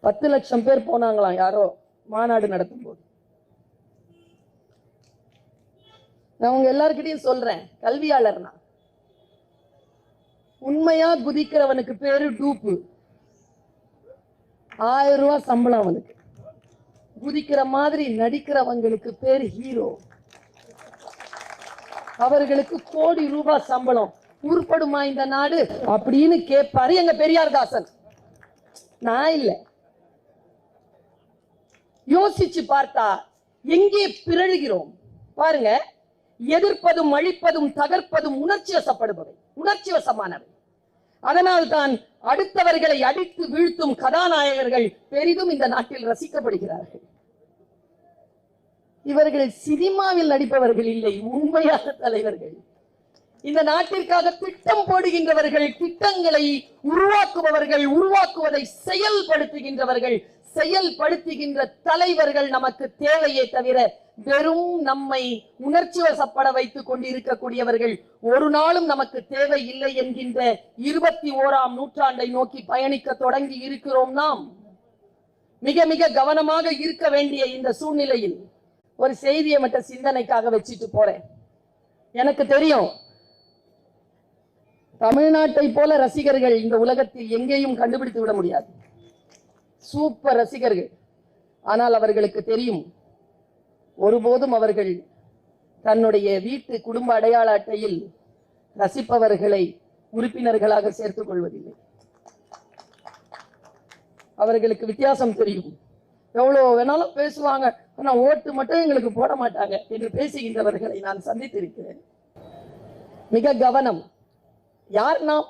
பத்து லட்சம் பேர் போனாங்களாம் யாரோ மாநாடு நடத்தும் போது நான் உங்க எல்லார்கிட்டயும் சொல்றேன் கல்வியாளர் நான் உண்மையா குதிக்கிறவனுக்கு பேரு டூப்பு. ஆயிரம் ரூபாய் சம்பளம் அவனுக்கு. குதிக்கிற மாதிரி நடிக்கிறவங்களுக்கு பேர் ஹீரோ. அவர்களுக்கு கோடி ரூபாய் சம்பளம். உருப்படுமா இந்த நாடு? அப்படின்னு கேட்பாரு எங்க பெரியார் தாசன். நான் இல்ல. யோசிச்சு பார்த்தா எங்கே பிறழுகிறோம்? பாருங்க. எதிர்ப்பதும் அழிப்பதும் தகர்ப்பதும் உணர்ச்சி வசப்படுபவை உணர்ச்சி வசமானவை அதனால் தான் அடுத்தவர்களை அடித்து வீழ்த்தும் கதாநாயகர்கள் பெரிதும் இந்த நாட்டில் ரசிக்கப்படுகிறார்கள். இவர்கள் சினிமாவில் நடிப்பவர்கள் இல்லை உண்மையான தலைவர்கள். இந்த நாட்டிற்காக திட்டம் போடுகின்றவர்கள் திட்டங்களை உருவாக்குபவர்கள் உருவாக்குவதை செயல்படுத்துகின்றவர்கள் செயல்படுத்துகின்ற தலைவர்கள் நமக்கு தேவையே தவிர வெறும் நம்மை உணர்ச்சி வசப்பட வைத்துக் கொண்டிருக்கக்கூடியவர்கள் ஒரு நாளும் நமக்கு தேவை இல்லை என்கின்ற இருபத்தி ஓராம் நூற்றாண்டை நோக்கி பயணிக்க தொடங்கி இருக்கிறோம் நாம். மிக மிக கவனமாக இருக்க வேண்டிய இந்த சூழ்நிலையில் ஒரு செய்தியை மட்டும் சிந்தனைக்காக வச்சுட்டு போறேன். எனக்கு தெரியும் தமிழ்நாட்டை போல ரசிகர்கள் இந்த உலகத்தில் எங்கேயும் கண்டுபிடித்து விட முடியாது. சூப்பர் ரசிகர்கள். ஆனால் அவர்களுக்கு தெரியும் ஒருபோதும் அவர்கள் தன்னுடைய வீட்டு குடும்ப அடையாள அட்டையில் ரசிப்பவர்களை உறுப்பினர்களாக சேர்த்துக் கொள்வதில்லை. அவர்களுக்கு வித்தியாசம் தெரியும். எவ்வளவு வேணாலும் பேசுவாங்க ஆனா ஓட்டு மட்டும் எங்களுக்கு போட மாட்டாங்க என்று பேசுகின்றவர்களை நான் சந்தித்திருக்கிறேன். மிக கவனம் யார் நாம்